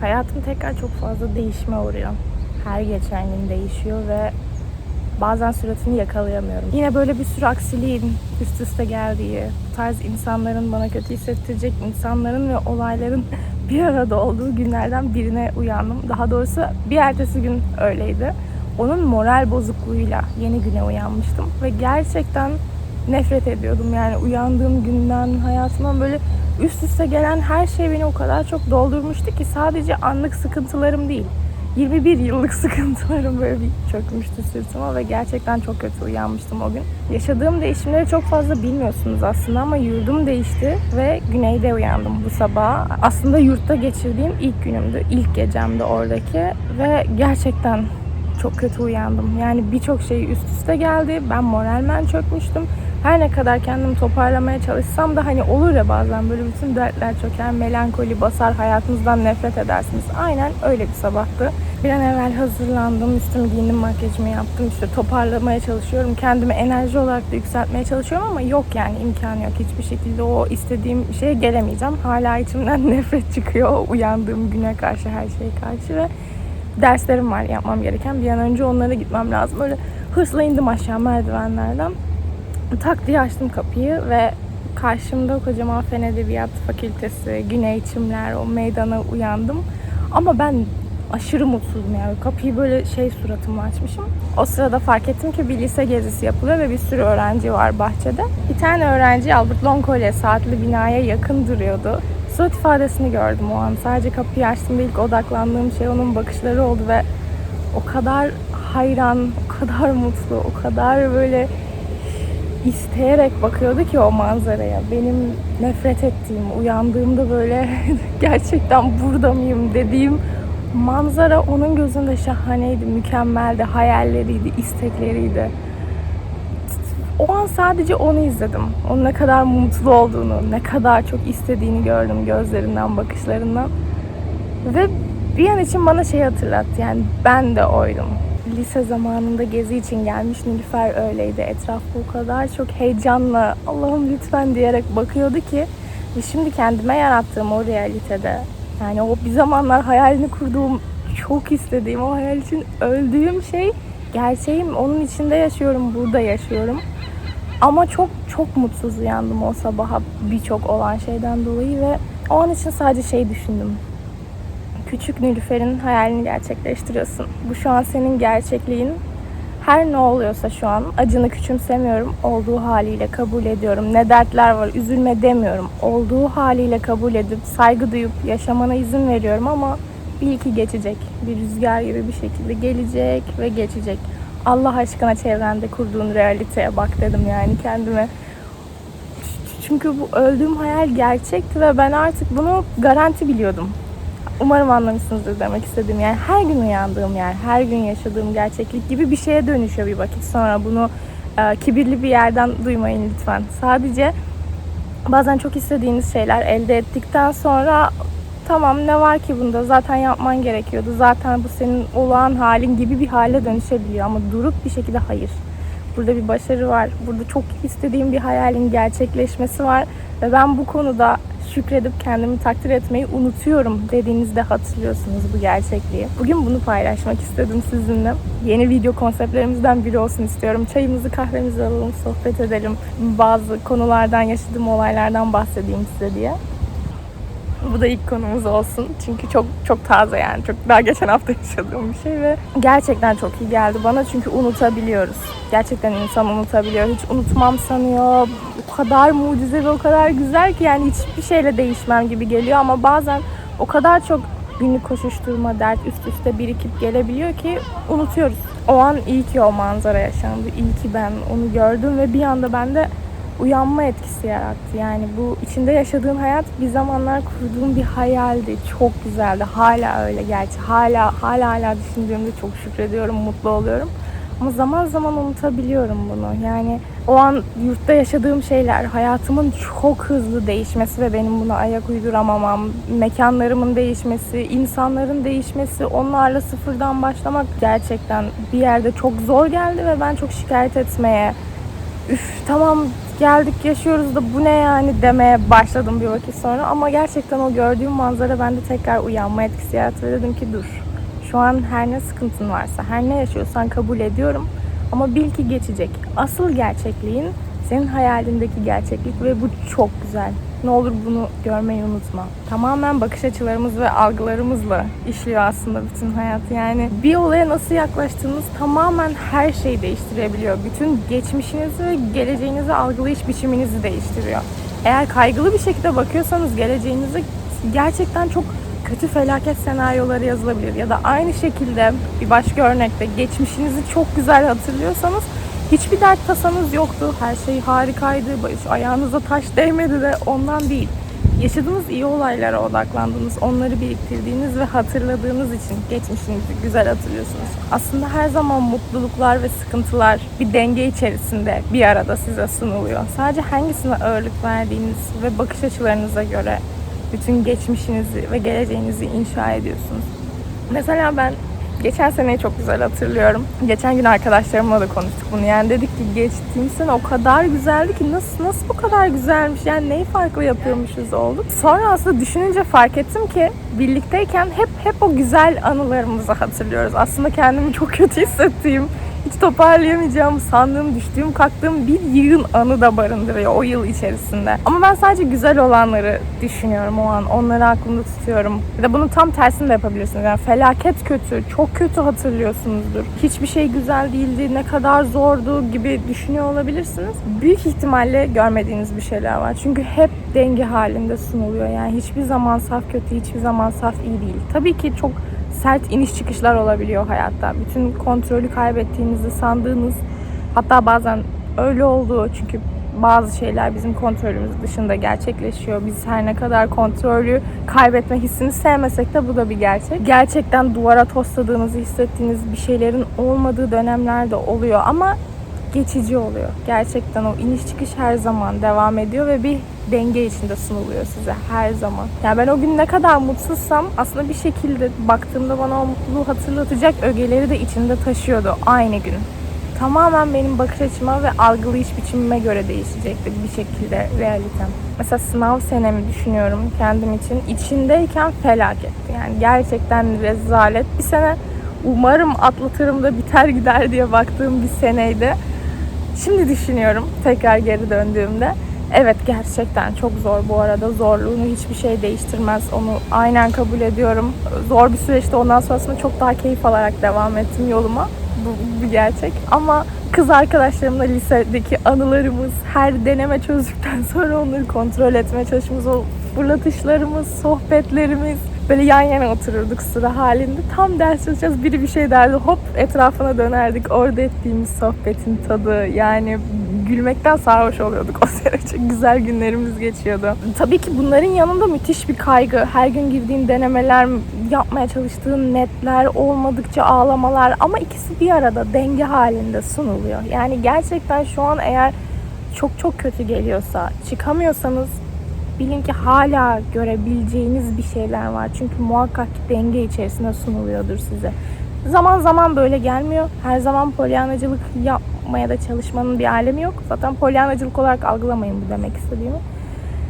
Hayatım tekrar çok fazla değişime uğruyor. Her geçen gün değişiyor ve bazen süratini yakalayamıyorum. Yine böyle bir sürü aksiliğin üst üste geldiği, bu tarz insanların bana kötü hissettirecek insanların ve olayların bir arada olduğu günlerden birine uyandım. Daha doğrusu bir ertesi gün öyleydi. Onun moral bozukluğuyla yeni güne uyanmıştım ve gerçekten nefret ediyordum. Yani uyandığım günden, hayatımdan böyle üst üste gelen her şey beni o kadar çok doldurmuştu ki sadece anlık sıkıntılarım değil. 21 yıllık sıkıntılarım böyle bir çökmüştü sırtıma ve gerçekten çok kötü uyanmıştım o gün. Yaşadığım değişimleri çok fazla bilmiyorsunuz aslında ama yurdum değişti ve güneyde uyandım bu sabah. Aslında yurtta geçirdiğim ilk günümdü, ilk gecemdi oradaki ve gerçekten çok kötü uyandım. Yani birçok şey üst üste geldi. Ben moralmen çökmüştüm. Her ne kadar kendimi toparlamaya çalışsam da hani olur ya bazen böyle bütün dertler çöker, melankoli basar, hayatınızdan nefret edersiniz. Aynen öyle bir sabahtı. Bir an evvel hazırlandım, üstümü giyindim, makyajımı yaptım. İşte toparlamaya çalışıyorum. Kendimi enerji olarak da yükseltmeye çalışıyorum ama yok yani imkanı yok. Hiçbir şekilde o istediğim şeye gelemeyeceğim. Hala içimden nefret çıkıyor uyandığım güne karşı, her şeye karşı ve derslerim var yapmam gereken. Bir an önce onlara gitmem lazım. Öyle hırsla indim aşağı merdivenlerden. Tak diye açtım kapıyı ve karşımda kocaman Fen Edebiyat Fakültesi, Güney Çimler, o meydana uyandım. Ama ben aşırı mutsuzdum yani. Kapıyı böyle şey suratımla açmışım. O sırada fark ettim ki bir lise gezisi yapılıyor ve bir sürü öğrenci var bahçede. Bir tane öğrenci Albert Long Kolye saatli binaya yakın duruyordu. Surat ifadesini gördüm o an. Sadece kapıyı açtığımda ilk odaklandığım şey onun bakışları oldu ve o kadar hayran, o kadar mutlu, o kadar böyle isteyerek bakıyordu ki o manzaraya. Benim nefret ettiğim, uyandığımda böyle gerçekten burada mıyım dediğim manzara onun gözünde şahaneydi, mükemmeldi, hayalleriydi, istekleriydi. O an sadece onu izledim. Onun ne kadar mutlu olduğunu, ne kadar çok istediğini gördüm gözlerinden, bakışlarından. Ve bir an için bana şey hatırlattı. Yani ben de oydum. Lise zamanında gezi için gelmiş Nilüfer öyleydi. Etraf bu kadar çok heyecanla Allah'ım lütfen diyerek bakıyordu ki ve şimdi kendime yarattığım o realitede yani o bir zamanlar hayalini kurduğum çok istediğim o hayal için öldüğüm şey gerçeğim onun içinde yaşıyorum burada yaşıyorum ama çok çok mutsuz uyandım o sabaha birçok olan şeyden dolayı ve o an için sadece şey düşündüm küçük Nilüfer'in hayalini gerçekleştiriyorsun. Bu şu an senin gerçekliğin. Her ne oluyorsa şu an acını küçümsemiyorum. Olduğu haliyle kabul ediyorum. Ne dertler var üzülme demiyorum. Olduğu haliyle kabul edip saygı duyup yaşamana izin veriyorum ama bil ki geçecek. Bir rüzgar gibi bir şekilde gelecek ve geçecek. Allah aşkına çevrende kurduğun realiteye bak dedim yani kendime. Çünkü bu öldüğüm hayal gerçekti ve ben artık bunu garanti biliyordum. Umarım anlamışsınızdır demek istediğim. Yani her gün uyandığım yer, her gün yaşadığım gerçeklik gibi bir şeye dönüşüyor bir vakit sonra. Bunu e, kibirli bir yerden duymayın lütfen. Sadece bazen çok istediğiniz şeyler elde ettikten sonra tamam ne var ki bunda zaten yapman gerekiyordu. Zaten bu senin olağan halin gibi bir hale dönüşebiliyor ama durup bir şekilde hayır. Burada bir başarı var. Burada çok istediğim bir hayalin gerçekleşmesi var ve ben bu konuda şükredip kendimi takdir etmeyi unutuyorum dediğinizde hatırlıyorsunuz bu gerçekliği. Bugün bunu paylaşmak istedim sizinle. Yeni video konseptlerimizden biri olsun istiyorum. Çayımızı kahvemizi alalım, sohbet edelim. Bazı konulardan, yaşadığım olaylardan bahsedeyim size diye. Bu da ilk konumuz olsun. Çünkü çok çok taze yani. Çok daha geçen hafta yaşadığım bir şey ve gerçekten çok iyi geldi bana çünkü unutabiliyoruz. Gerçekten insan unutabiliyor. Hiç unutmam sanıyor. O kadar mucize ve o kadar güzel ki yani hiçbir şeyle değişmem gibi geliyor ama bazen o kadar çok günlük koşuşturma, dert üst üste birikip gelebiliyor ki unutuyoruz. O an iyi ki o manzara yaşandı. İyi ki ben onu gördüm ve bir anda bende uyanma etkisi yarattı. Yani bu içinde yaşadığım hayat bir zamanlar kurduğum bir hayaldi. Çok güzeldi. Hala öyle gerçi. Hala hala hala düşündüğümde çok şükrediyorum, mutlu oluyorum. Ama zaman zaman unutabiliyorum bunu. Yani o an yurtta yaşadığım şeyler, hayatımın çok hızlı değişmesi ve benim buna ayak uyduramamam, mekanlarımın değişmesi, insanların değişmesi, onlarla sıfırdan başlamak gerçekten bir yerde çok zor geldi ve ben çok şikayet etmeye, üf tamam geldik yaşıyoruz da bu ne yani demeye başladım bir vakit sonra. Ama gerçekten o gördüğüm manzara bende tekrar uyanma etkisi yarattı ve dedim ki dur. Şu an her ne sıkıntın varsa, her ne yaşıyorsan kabul ediyorum. Ama bil ki geçecek. Asıl gerçekliğin senin hayalindeki gerçeklik ve bu çok güzel. Ne olur bunu görmeyi unutma. Tamamen bakış açılarımız ve algılarımızla işliyor aslında bütün hayat. Yani bir olaya nasıl yaklaştığınız tamamen her şeyi değiştirebiliyor. Bütün geçmişinizi ve geleceğinizi algılayış biçiminizi değiştiriyor. Eğer kaygılı bir şekilde bakıyorsanız geleceğinize gerçekten çok kötü felaket senaryoları yazılabilir. Ya da aynı şekilde bir başka örnekte geçmişinizi çok güzel hatırlıyorsanız hiçbir dert tasanız yoktu. Her şey harikaydı. Ayağınıza taş değmedi de ondan değil. Yaşadığınız iyi olaylara odaklandınız. Onları biriktirdiğiniz ve hatırladığınız için geçmişinizi güzel hatırlıyorsunuz. Aslında her zaman mutluluklar ve sıkıntılar bir denge içerisinde bir arada size sunuluyor. Sadece hangisine ağırlık verdiğiniz ve bakış açılarınıza göre bütün geçmişinizi ve geleceğinizi inşa ediyorsunuz. Mesela ben geçen seneyi çok güzel hatırlıyorum. Geçen gün arkadaşlarımla da konuştuk bunu. Yani dedik ki geçtiğimiz sene o kadar güzeldi ki nasıl nasıl bu kadar güzelmiş? Yani neyi farklı yapıyormuşuz olduk. Sonra aslında düşününce fark ettim ki birlikteyken hep hep o güzel anılarımızı hatırlıyoruz. Aslında kendimi çok kötü hissettiğim, hiç toparlayamayacağım sandığım, düştüğüm, kalktığım bir yığın anı da barındırıyor o yıl içerisinde. Ama ben sadece güzel olanları düşünüyorum o an. Onları aklımda tutuyorum. Bir de bunun tam tersini de yapabilirsiniz. Yani felaket kötü, çok kötü hatırlıyorsunuzdur. Hiçbir şey güzel değildi, ne kadar zordu gibi düşünüyor olabilirsiniz. Büyük ihtimalle görmediğiniz bir şeyler var. Çünkü hep denge halinde sunuluyor. Yani hiçbir zaman saf kötü, hiçbir zaman saf iyi değil. Tabii ki çok sert iniş çıkışlar olabiliyor hayatta. Bütün kontrolü kaybettiğinizi sandığınız hatta bazen öyle olduğu çünkü bazı şeyler bizim kontrolümüz dışında gerçekleşiyor. Biz her ne kadar kontrolü kaybetme hissini sevmesek de bu da bir gerçek. Gerçekten duvara tosladığınızı hissettiğiniz bir şeylerin olmadığı dönemler de oluyor ama geçici oluyor. Gerçekten o iniş çıkış her zaman devam ediyor ve bir denge içinde sunuluyor size her zaman. Yani ben o gün ne kadar mutsuzsam aslında bir şekilde baktığımda bana o mutluluğu hatırlatacak ögeleri de içinde taşıyordu aynı gün. Tamamen benim bakış açıma ve algılayış biçimime göre değişecekti bir şekilde realitem. Mesela sınav senemi düşünüyorum kendim için. İçindeyken felaketti. Yani gerçekten rezalet bir sene. Umarım atlatırım da biter gider diye baktığım bir seneydi. Şimdi düşünüyorum tekrar geri döndüğümde. Evet gerçekten çok zor bu arada. Zorluğunu hiçbir şey değiştirmez. Onu aynen kabul ediyorum. Zor bir süreçte ondan sonrasında çok daha keyif alarak devam ettim yoluma. Bu bir gerçek. Ama kız arkadaşlarımla lisedeki anılarımız, her deneme çözdükten sonra onları kontrol etmeye çalışmamız, o fırlatışlarımız, sohbetlerimiz, böyle yan yana otururduk sıra halinde. Tam ders çalışacağız. Biri bir şey derdi. Hop etrafına dönerdik. Orada ettiğimiz sohbetin tadı. Yani gülmekten sarhoş oluyorduk o. Çok güzel günlerimiz geçiyordu. Tabii ki bunların yanında müthiş bir kaygı. Her gün girdiğin denemeler, yapmaya çalıştığın netler, olmadıkça ağlamalar. Ama ikisi bir arada denge halinde sunuluyor. Yani gerçekten şu an eğer çok çok kötü geliyorsa, çıkamıyorsanız bilin ki hala görebileceğiniz bir şeyler var. Çünkü muhakkak denge içerisinde sunuluyordur size. Zaman zaman böyle gelmiyor. Her zaman polyanacılık yapmaya da çalışmanın bir alemi yok. Zaten polyanacılık olarak algılamayın bu demek istediğimi.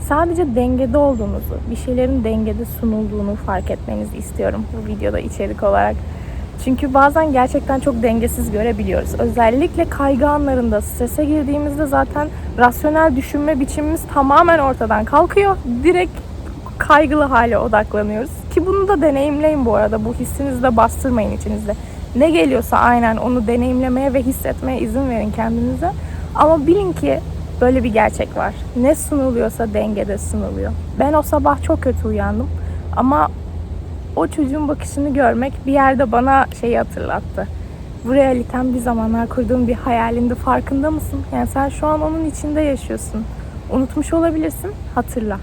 Sadece dengede olduğunuzu, bir şeylerin dengede sunulduğunu fark etmenizi istiyorum bu videoda içerik olarak. Çünkü bazen gerçekten çok dengesiz görebiliyoruz. Özellikle kaygı anlarında, strese girdiğimizde zaten rasyonel düşünme biçimimiz tamamen ortadan kalkıyor. Direkt kaygılı hale odaklanıyoruz. Ki bunu da deneyimleyin bu arada. Bu hissinizi de bastırmayın içinizde. Ne geliyorsa aynen onu deneyimlemeye ve hissetmeye izin verin kendinize. Ama bilin ki böyle bir gerçek var. Ne sunuluyorsa dengede sunuluyor. Ben o sabah çok kötü uyandım. Ama o çocuğun bakışını görmek bir yerde bana şeyi hatırlattı. Bu realiten bir zamanlar kurduğun bir hayalinde farkında mısın? Yani sen şu an onun içinde yaşıyorsun. Unutmuş olabilirsin, hatırla.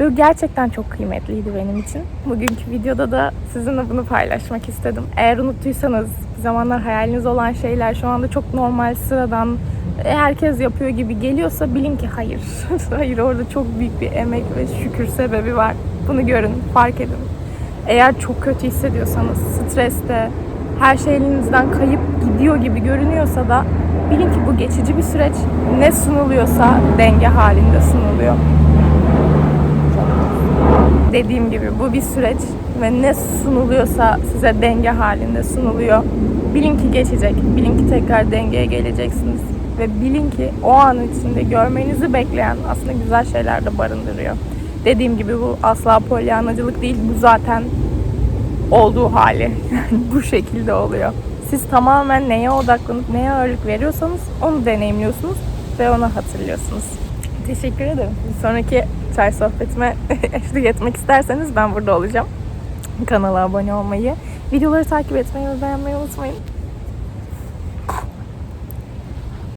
Ve gerçekten çok kıymetliydi benim için. Bugünkü videoda da sizinle bunu paylaşmak istedim. Eğer unuttuysanız, bir zamanlar hayaliniz olan şeyler şu anda çok normal, sıradan, herkes yapıyor gibi geliyorsa bilin ki hayır. hayır orada çok büyük bir emek ve şükür sebebi var. Bunu görün, fark edin. Eğer çok kötü hissediyorsanız, streste, her şey elinizden kayıp gidiyor gibi görünüyorsa da bilin ki bu geçici bir süreç. Ne sunuluyorsa denge halinde sunuluyor. Dediğim gibi bu bir süreç ve ne sunuluyorsa size denge halinde sunuluyor. Bilin ki geçecek, bilin ki tekrar dengeye geleceksiniz ve bilin ki o an içinde görmenizi bekleyen aslında güzel şeyler de barındırıyor. Dediğim gibi bu asla polyanacılık değil, bu zaten olduğu hali. Yani bu şekilde oluyor. Siz tamamen neye odaklanıp neye ağırlık veriyorsanız onu deneyimliyorsunuz ve onu hatırlıyorsunuz. Teşekkür ederim. Bir sonraki çay sohbetime eşlik etmek isterseniz ben burada olacağım. Kanala abone olmayı, videoları takip etmeyi ve beğenmeyi unutmayın.